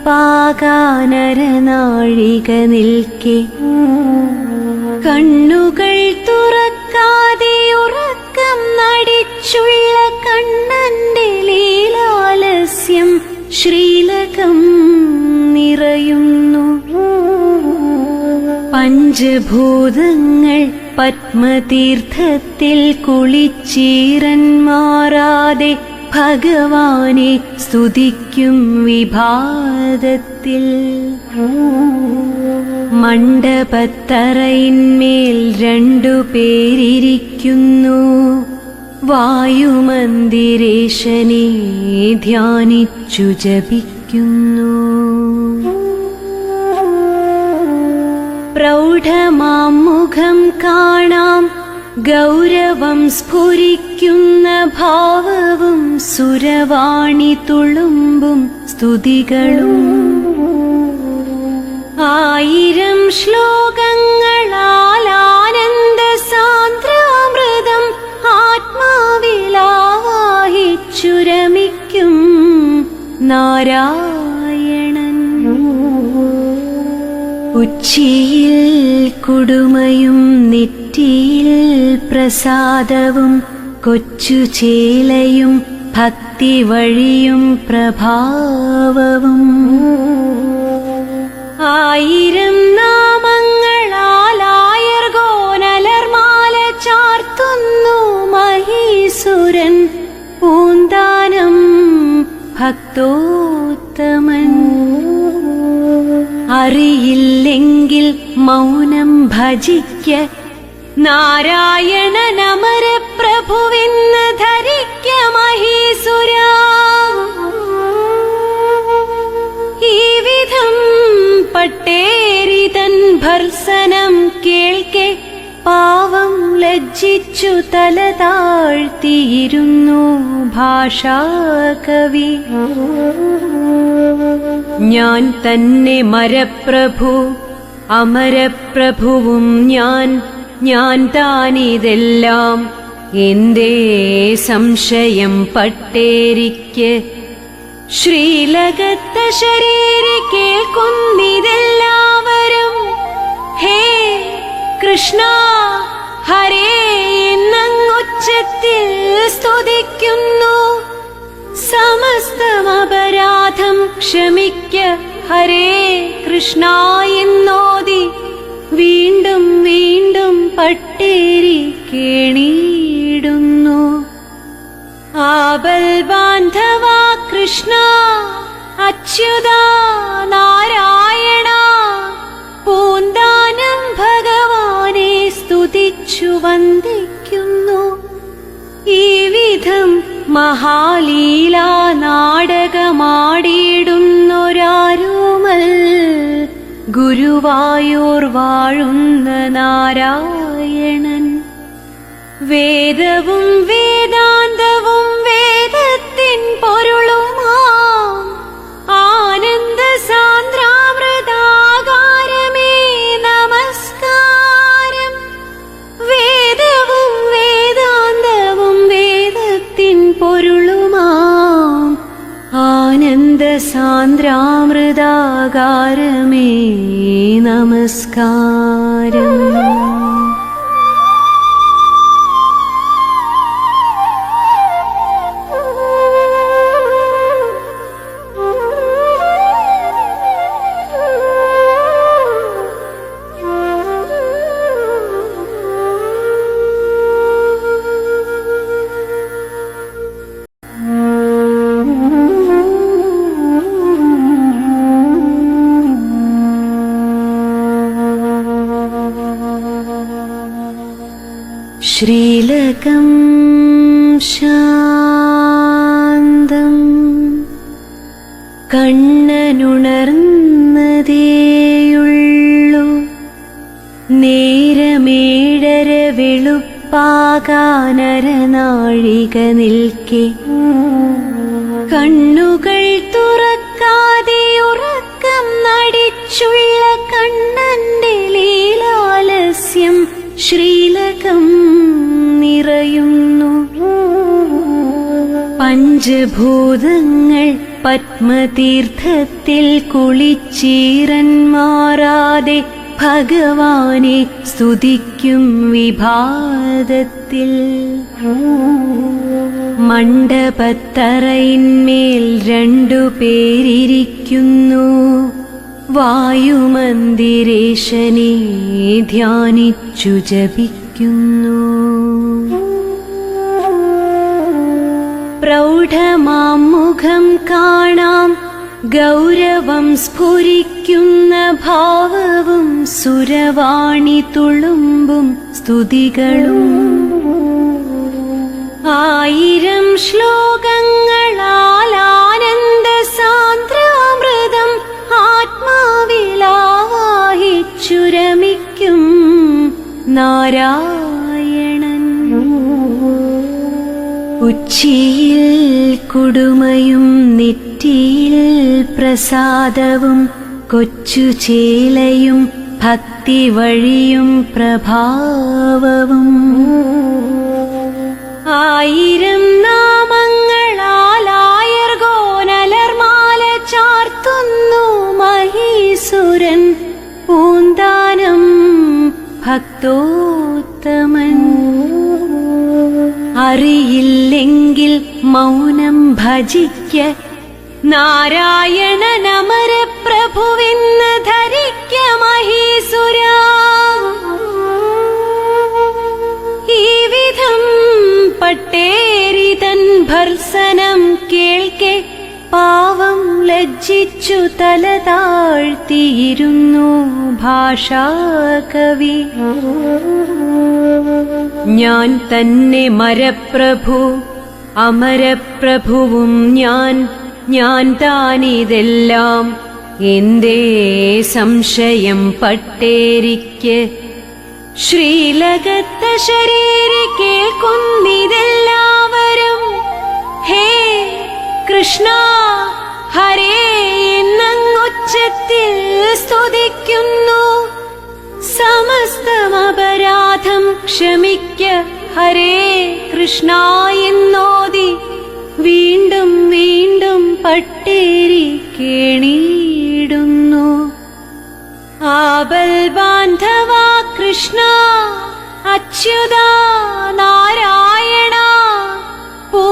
വെളുപ്പാകാനരനാഴിക നിൽക്കെ കണ്ണുകൾ തുറക്കാതെ ഉറക്കം നടിച്ചുള്ള കണ്ണന്റെ ലീലാലസ്യം ശ്രീലകം നിറയുന്നു. പഞ്ചഭൂതങ്ങൾ പത്മതീർത്ഥത്തിൽ കുളിച്ചീരൻ മാറാതെ ഭഗവാനെ സ്തുതിക്കും വിഭാതത്തിൽ. മണ്ഡപത്തറയിന്മേൽ രണ്ടു പേരിയ്ക്കുന്നു വായുമന്ദിരേശനെ ധ്യാനിച്ചു ജപിക്കുന്നു. പ്രൗഢമാം മുഖം കാണാം ഗൗരവം സ്ഫുരിക്കുന്ന ഭാവവും സുരവാണി തുളുമ്പും സ്തുതികളും. ആയിരം ശ്ലോകങ്ങളാൽ ആനന്ദ സാന്ദ്രാമൃതം ആത്മാവിലാഹിച്ചുരമിക്കും നാരായണൻ ഉച്ചിയിൽ കുടുമയും നെറ്റിയിൽ പ്രസാദവും കൊച്ചു ചേലയും ഭക്തി വഴിയും പ്രഭാവവും. ആയിരം നാമങ്ങളാലായർഗോനലർമാല ചാർത്തുന്നു മഹീസുരൻ. പൂന്താനം ഭക്തോത്തമൻ. അറിയില്ലെങ്കിൽ മൗനം ഭജിക്ക. നാരായണ നമര പ്രഭുവിന്ന് ധരിക്ക മഹീസുര. ഈ വിധം പട്ടേരി തൻ ഭർസനം കേൾക്കെ. പാവം ലജ്ജിച്ചു തല താഴ്ത്തിയിരുന്നു ഭാഷാകവി ഞാൻ തന്നെ മരപ്രഭു അമരപ്രഭുവും ഞാൻ. ഞാൻ താനിതെല്ലാം എന്തേ സംശയം പട്ടേരിക്ക്. ശ്രീലകത്ത ശരീരി കേൾക്കുന്നിതെല്ലാവരും ഹേ കൃഷ്ണ. ഹരേ എന്നങ്ങുച്ചത്തിൽ സ്തുതിക്കുന്നു. സമസ്തമപരാധം ക്ഷമിക്ക. ഹരേ കൃഷ്ണ എന്നോതി. വീണ്ടും വീണ്ടും പട്ടേരി കേണിയിടുന്നു. ആബൽ ബാന്ധവ കൃഷ്ണ അച്യുത നാരായണ വന്ദിക്കുന്നു. ഈ വിധം മഹാലീല നാടകമാടിയിടുന്നൊരാരുമൽ ഗുരുവായൂർ വാഴുന്ന നാരായണൻ. വേദവും വേദാന്തവും സാന്ദ്രാമൃതാകാരമേ ശാന്തം കണ്ണനുണർന്നതേയുള്ളൂ. നേരമേഴര വെളുപ്പാകാനരനാഴിക നിൽക്കെ. കണ്ണുകൾ തുറക്കാതെ ഉറക്കം നടിച്ചുള്ള കണ്ണന്റെ ലീലാലസ്യം ശ്രീലകം നിറയുന്നു. പഞ്ചഭൂതങ്ങൾ പത്മതീർത്ഥത്തിൽ കുളിച്ചീരന്മാറാതെ ഭഗവാനെ സ്തുതിക്കും വിഭാതത്തിൽ. മണ്ഡപത്തറയിന്മേൽ രണ്ടു പേരിയ്ക്കുന്നു വായുമന്ദിരേശനെ ധ്യാനിച്ചു ജപിക്കുന്നു. പ്രൗഢമാം മുഖം കാണാം. ഗൗരവം സ്ഫുരിക്കുന്ന ഭാവവും സുരവാണി തുളുമ്പും സ്തുതികളും. ആയിരം ശ്ലോകങ്ങളാൽ ആനന്ദ സാന്ദ്രാമൃതം ആത്മാവിലാവാഹിച്ചുരമിക്കും നാരായണൻ ഉച്ചിയിൽ കുടുമയും നെറ്റിയിൽ പ്രസാദവും കൊച്ചു ചേലയും ഭക്തി വഴിയും പ്രഭാവവും. ആയിരം നാമങ്ങളാലായർഗോനലർമാല ചാർത്തുന്നു മഹീസുരൻ. പൂന്താനം ഭക്തോത്തമൻ. അറിയില്ലെങ്കിൽ മൗനം ഭജിക്ക. നാരായണ നമര പ്രഭുവിന്ന് ധരിക്ക മഹീസുര. ഈ വിധം പട്ടേരിതൻ ഭർസനം കേൾക്കെ. പാവം ലജ്ജിച്ചു തല താഴ്ത്തിയിരുന്നു ഭാഷാകവി. ഞാൻ തന്നെ മരപ്രഭു. അമരപ്രഭുവും ഞാൻ ഞാൻ താനിതെല്ലാം. എന്തേ സംശയം പട്ടേരിക്ക്? ശ്രീലകത്ത ശരീരി കേൾക്കുന്നിതെല്ലാവരും ഹേ കൃഷ്ണ ഹരേ എന്നങ്ങുച്ചത്തിൽ സ്തുതിക്കുന്നു. സമസ്തമപരാധം ക്ഷമിക്ക. ഹരേ കൃഷ്ണ എന്നോതി വീണ്ടും വീണ്ടും പട്ടേരി കേണിയിടുന്നു. ആബൽ കൃഷ്ണ അച്യുത നാരായണ പൂ